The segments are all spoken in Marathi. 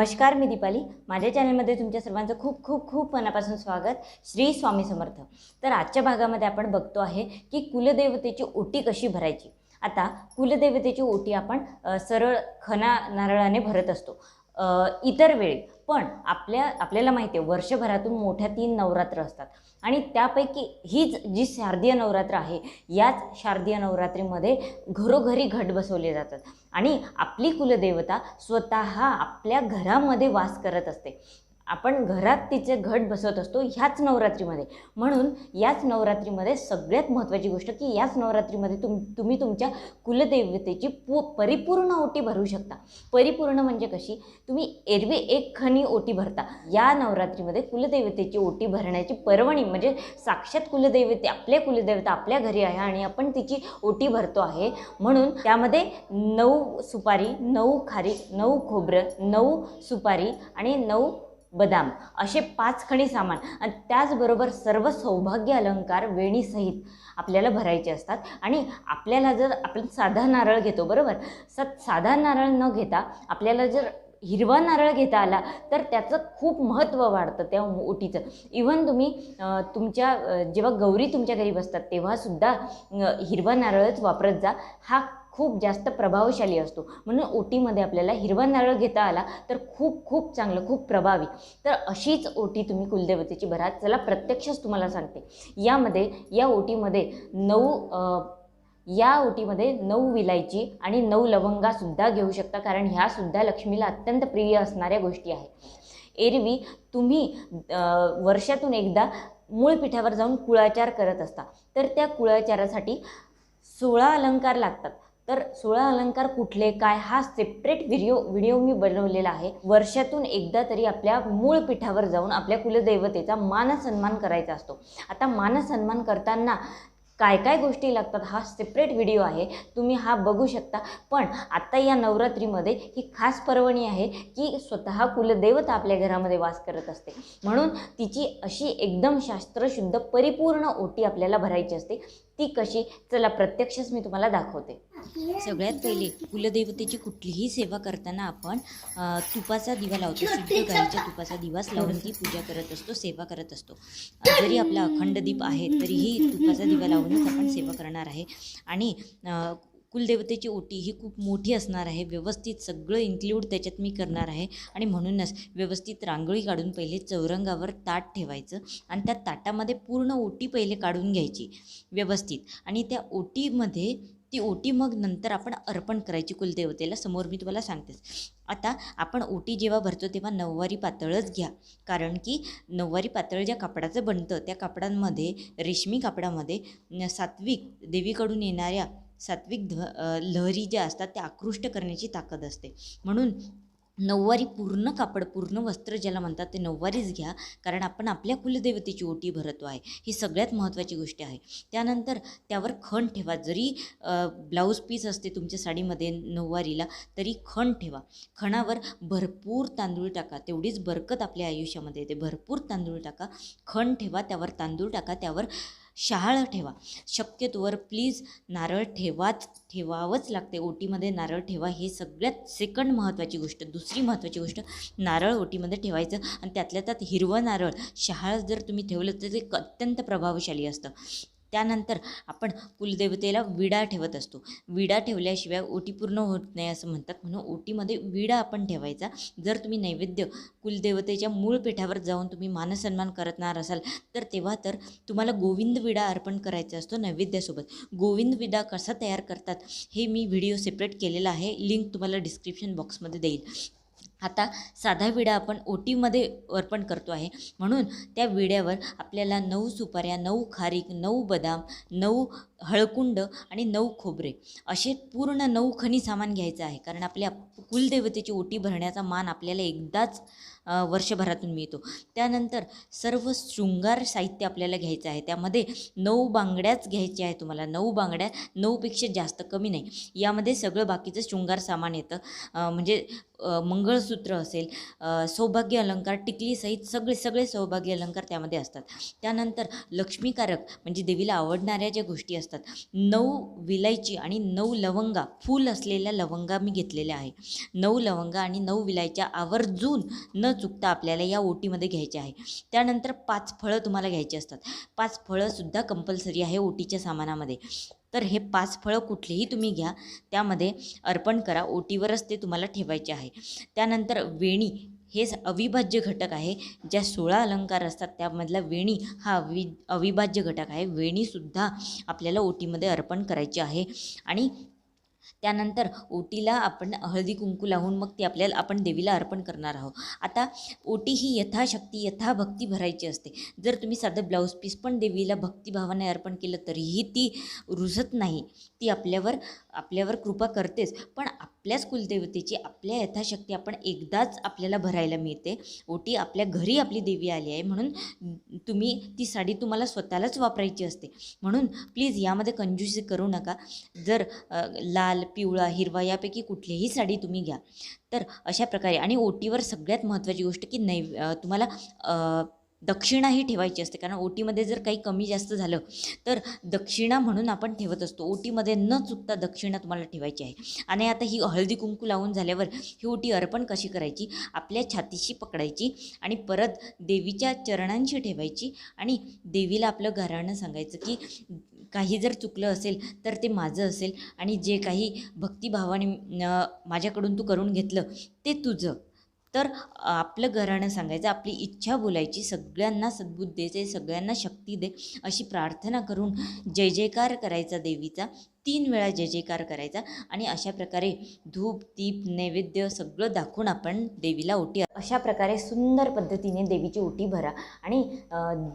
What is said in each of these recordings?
नमस्कार मी दीपाली. माझ्या चॅनलमध्ये तुमच्या सर्वांचं खूप खूप खूप मनापासून स्वागत. श्री स्वामी समर्थ. तर आजच्या भागामध्ये आपण बघतो आहे की कुलदेवतेची ओटी कशी भरायची? आता कुलदेवतेची ओटी आपण सरळ खना नारळाने भरत असतो. इतर वेळी पण आपल्या आपल्याला माहिती आहे वर्षभरातून मोठ्या तीन नवरात्र असतात. आणि त्यापैकी हीच जी शारदीय नवरात्र आहे याच शारदीय नवरात्रीमध्ये घरोघरी घट बसवले जातात. आणि आपली कुलदेवता स्वतः आपल्या घरामध्ये वास करत असते. आपण घरात तिचे घट बसवत असतो ह्याच नवरात्रीमध्ये. म्हणून याच नवरात्रीमध्ये सगळ्यात महत्त्वाची गोष्ट की याच नवरात्रीमध्ये तुम तुम्ही तुमच्या कुलदेवतेची पू परिपूर्ण ओटी भरू शकता. परिपूर्ण म्हणजे कशी? तुम्ही एरवी एक खणी ओटी भरता. या नवरात्रीमध्ये कुलदेवतेची ओटी भरण्याची पर्वणी म्हणजे साक्षात कुलदेवते आपल्या कुलदेवता आपल्या घरी आहे आणि आपण तिची ओटी भरतो आहे. म्हणून त्यामध्ये नऊ सुपारी नऊ खारी नऊ खोबरं नऊ सुपारी आणि नऊ बदाम असे पाच खणी सामान आणि त्याचबरोबर सर्व सौभाग्य अलंकार वेणीसहित आपल्याला भरायचे असतात. आणि आपल्याला जर आपण साधा नारळ घेतो बरोबर? स साधा नारळ न घेता आपल्याला जर हिरवा नारळ घेता आला तर त्याचं खूप महत्त्व वाढतं त्या ओटीचं. इवन तुम्ही तुमच्या जेव्हा गौरी तुमच्या घरी बसतात तेव्हासुद्धा हिरवा नारळच वापरत जा. हा खूप जास्त प्रभावशाली असतो. म्हणून ओटीमध्ये आपल्याला हिरवा नारळ घेता आला तर खूप खूप चांगलं खूप प्रभावी. तर अशीच ओटी तुम्ही कुलदेवतेची भरा. चला प्रत्यक्षच तुम्हाला सांगते. यामध्ये या ओटीमध्ये नऊ या ओटीमध्ये नऊ विलायची आणि नऊ लवंगासुद्धा घेऊ शकता. कारण ह्यासुद्धा लक्ष्मीला अत्यंत प्रिय असणाऱ्या गोष्टी आहेत. एरवी तुम्ही वर्षातून एकदा मूळ पिठावर जाऊन कुळाचार करत असता. तर त्या कुळाचारासाठी सोळा अलंकार लागतात. तर सोळा अलंकार कुठले काय हा सेपरेट व्हिडिओ व्हिडिओ मी बनवलेला आहे. वर्षातून एकदा तरी आपल्या मूळ पीठावर जाऊन आपल्या कुलदैवतेचा मानसन्मान करायचा असतो. आता मानसन्मान करताना काय काय गोष्टी लागतात हा सेपरेट व्हिडिओ आहे. तुम्ही हा बघू शकता. पण आत्ता या नवरात्रीमध्ये ही खास पर्वणी आहे की स्वतः कुलदेवता आपल्या घरामध्ये वास करत असते. म्हणून तिची अशी एकदम शास्त्रशुद्ध परिपूर्ण ओटी आपल्याला भरायची असते. ती कशी? चला प्रत्यक्षच मी तुम्हाला दाखवते. सगळ्यात पहिले कुलदेवतेची कुठलीही सेवा करताना आपण तुपाचा दिवा लावतो. शुद्ध गाईच्या तुपाचा दिवाच लावून ती पूजा करत असतो सेवा करत असतो. जरी आपला अखंड दीप आहे तरीही तुपाचा दिवा लावूनच आपण सेवा करणार आहे. आणि कुलदेवतेची ओटी ही खूप मोठी असणार आहे. व्यवस्थित सगळं इन्क्ल्यूड त्याच्यात मी करणार आहे. आणि म्हणूनच व्यवस्थित रांगोळी काढून पहिले चौरंगावर ताट ठेवायचं आणि त्या ताटामध्ये पूर्ण ओटी पहिले काढून घ्यायची. व्यवस्थित. आणि त्या ओटीमध्ये ती ओटी मग नंतर आपण अर्पण करायची कुलदेवतेला. समोर मी तुम्हाला सांगतेच. आता आपण ओटी जेव्हा भरतो तेव्हा नऊवारी पातळच घ्या. कारण की नऊवारी पातळ ज्या कापडाचं बनतं त्या कापडांमध्ये रेशमी कापडामध्ये सात्विक देवीकडून येणाऱ्या सात्विक ध लहरी ज्या असतात त्या आकृष्ट करण्याची ताकद असते. म्हणून नऊवारी पूर्ण कापड पूर्ण वस्त्र ज्याला म्हणतात ते नऊवारीच घ्या. कारण आपण आपल्या कुलदेवतेची ओटी भरतो आहे. ही सगळ्यात महत्त्वाची गोष्ट आहे. त्यानंतर त्यावर खण ठेवा. जरी ब्लाऊज पीस असते तुमच्या साडीमध्ये नऊवारीला तरी खण ठेवा. खणावर भरपूर तांदूळ टाका. तेवढीच बरकत आपल्या आयुष्यामध्ये येते. भरपूर तांदूळ टाका. खण ठेवा. त्यावर तांदूळ टाका. त्यावर शहाळं ठेवा. शक्यतोवर प्लीज नारळ ठेवाच ठेवावंच लागते. ओटीमध्ये नारळ ठेवा हे सगळ्यात सेकंड महत्त्वाची गोष्ट. दुसरी महत्त्वाची गोष्ट नारळ ओटीमध्ये ठेवायचं आणि त्यातल्या त्यात हिरवं नारळ. शहाळ जर तुम्ही ठेवलं तर ते अत्यंत प्रभावशाली असतं. त्यानंतर आपण कुलदेवतेला विडा ठेवत असतो. विडा ठेवल्याशिवाय ओटी पूर्ण होत नाही असं म्हणतात. म्हणून ओटीमध्ये विडा आपण ठेवायचा. जर तुम्ही नैवेद्य कुलदेवतेच्या मूळ पेठावर जाऊन तुम्ही मानसन्मान करणार असाल तर तेव्हा तर तुम्हाला गोविंद विडा अर्पण करायचा असतो नैवेद्यासोबत. गोविंद विडा कसा तयार करतात हे मी व्हिडिओ सेपरेट केलेला आहे. लिंक तुम्हाला डिस्क्रिप्शन बॉक्समध्ये देईल. आता साधा विडा आपण ओटीमध्ये अर्पण करतो आहे. म्हणून त्या विड्यावर आपल्याला नऊ सुपाऱ्या नऊ खारीक नऊ बदाम नऊ हळकुंड आणि नऊ खोबरे असे पूर्ण नऊ खनी सामान घ्यायचं आहे. कारण आपल्या कुलदेवतेची ओटी भरण्याचा मान आपल्याला एकदाच वर्षभरातून मिळतो. त्यानंतर सर्व शृंगार साहित्य आपल्याला घ्यायचं आहे. त्यामध्ये नऊ बांगड्याच घ्यायच्या आहे तुम्हाला. नऊ बांगड्या नऊपेक्षा जास्त कमी नाही. यामध्ये सगळं बाकीचं शृंगार सामान येतं. म्हणजे मंगळसूत्र असेल सौभाग्य अलंकार टिकलीसहित सगळे सगळे सौभाग्य अलंकार त्यामध्ये असतात. त्यानंतर लक्ष्मीकारक म्हणजे देवीला आवडणाऱ्या ज्या गोष्टी असतात नऊ विलायची आणि नऊ लवंगा फूल असलेल्या लवंगा मी घेतलेल्या आहे नऊ लवंगा आणि नऊ विलायच्या आवर्जून न चुकता आपल्याला या ओटीमध्ये घ्यायचे आहे. त्यानंतर पाच फळं तुम्हाला घ्यायची असतात. पाच फळंसुद्धा कंपल्सरी आहे ओटीच्या सामानामध्ये. तर हे पाच फळं कुठलेही तुम्ही घ्या त्यामध्ये अर्पण करा ओटीवरच ते तुम्हाला ठेवायचे आहे. त्यानंतर वेणी हेच अविभाज्य घटक आहे. ज्या सोळा अलंकार असतात त्यामधला वेणी हा अवि अविभाज्य घटक आहे. वेणीसुद्धा आपल्याला ओटीमध्ये अर्पण करायची आहे. आणि त्यानंतर ओटीला आपण हळदी कुंकू लावून मग ती आपल्याला आपण देवीला अर्पण करणार आहोत. आता ओटी ही यथाशक्ती यथाभक्ती भरायची असते. जर तुम्ही साधं ब्लाऊज पीस पण देवीला भक्तिभावाने अर्पण केलं तरीही ती रुजत नाही. ती आपल्यावर आपल्यावर कृपा करतेच. पण आपल्याच कुलदेवतेची आपल्या यथाशक्ती आपण एकदाच आपल्याला भरायला मिळते. ओटी आपल्या घरी आपली देवी आली आहे म्हणून तुम्ही ती साडी तुम्हाला स्वतःलाच वापरायची असते. म्हणून प्लीज यामध्ये कंजूसी करू नका. जर लाल पिवळा हिरवा यापैकी कुठलीही साडी तुम्ही घ्या. तर अशा प्रकारे आणि ओटीवर सगळ्यात महत्त्वाची गोष्ट की नैव तुम्हाला दक्षिणाही ठेवायची असते. कारण ओटीमध्ये जर काही कमी जास्त झालं तर दक्षिणा म्हणून आपण ठेवत असतो. ओटीमध्ये न चुकता दक्षिणा तुम्हाला ठेवायची आहे. आणि आता ही हळदी कुंकू लावून झाल्यावर ही ओटी अर्पण कशी करायची? आपल्या छातीशी पकडायची आणि परत देवीच्या चरणांशी ठेवायची आणि देवीला आपलं घराणं सांगायचं की काही जर चुकलं असेल तर ते माझं असेल आणि जे काही भक्तिभावाने माझ्याकडून तू करून घेतलं ते तुझं. तर आपलं घराणं सांगायचं आपली इच्छा बोलायची सगळ्यांना सद्बुद्ध द्यायचे सगळ्यांना शक्ती दे अशी प्रार्थना करून जय जयकार करायचा देवीचा. तीन वेळा जय जयकार करायचा आणि अशा प्रकारे धूप दीप नैवेद्य सगळं दाखवून आपण देवीला ओटी अशा प्रकारे सुंदर पद्धतीने देवीची ओटी भरा. आणि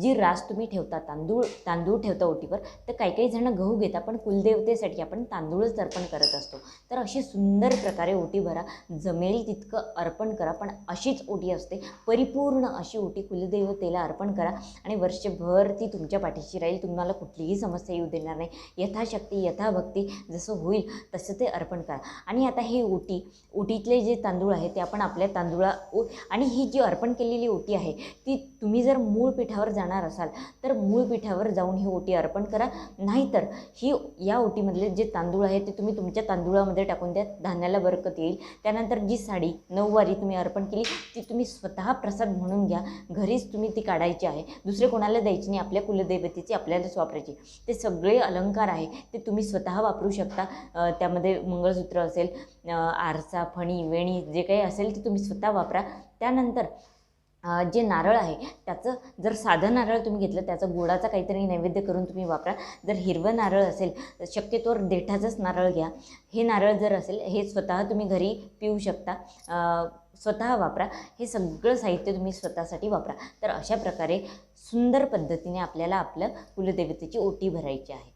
जी रास तुम्ही ठेवता तांदूळ तांदूळ ठेवता ओटीवर तर काही काही जण गहू घेता पण कुलदेवतेसाठी आपण तांदूळच अर्पण करत असतो. तर अशी सुंदर प्रकारे ओटी भरा. जमेल तितकं अर्पण करा पण अशीच ओटी असते. परिपूर्ण अशी ओटी कुलदेवतेला अर्पण करा. आणि वर्षभर ती तुमच्या पाठीशी राहील. तुम्हाला कुठलीही समस्या येऊ देणार नाही. यथाशक्ती यथा यथाभक्ती जसं होईल तसं ते अर्पण करा. आणि आता हे ओटी ओटीतले जे तांदूळ आहे ते आपण आपल्या तांदूळा ओ आणि ही जी अर्पण केलेली ओटी आहे ती तुम्ही जर मूळ पीठावर जाणार असाल तर मूळ पीठावर जाऊन ही ओटी अर्पण करा. नाहीतर ही या ओटीमधले जे तांदूळ आहे ते तुम्ही तुमच्या तांदूळामध्ये टाकून द्या धान्याला बरकत येईल. त्यानंतर जी साडी नऊवारी तुम्ही अर्पण केली ती तुम्ही स्वतः प्रसाद म्हणून घ्या. घरीच तुम्ही ती काढायची आहे. दुसरे कोणाला द्यायची नाही आपल्या कुलदेवतेची आपल्यालाच वापरायची. ते सगळे अलंकार आहे ते तुम्ही स्वतः वापरू शकता. त्यामध्ये मंगळसूत्र असेल आरसा फणी वेणी जे काही असेल ते तुम्ही स्वतः वापरा. त्यानंतर जे नारळ आहे त्याचं जर साधं नारळ तुम्ही घेतलं त्याचा गोडाचा काहीतरी नैवेद्य करून तुम्ही वापरा. जर हिरवं नारळ असेल तर शक्यतोवर देठाचंच नारळ घ्या. हे नारळ जर असेल हे स्वतः तुम्ही घरी पिऊ शकता. स्वतः वापरा. हे सगळं साहित्य तुम्ही स्वतःसाठी वापरा. तर अशा प्रकारे सुंदर पद्धतीने आपल्याला आपलं कुलदेवतेची ओटी भरायची आहे.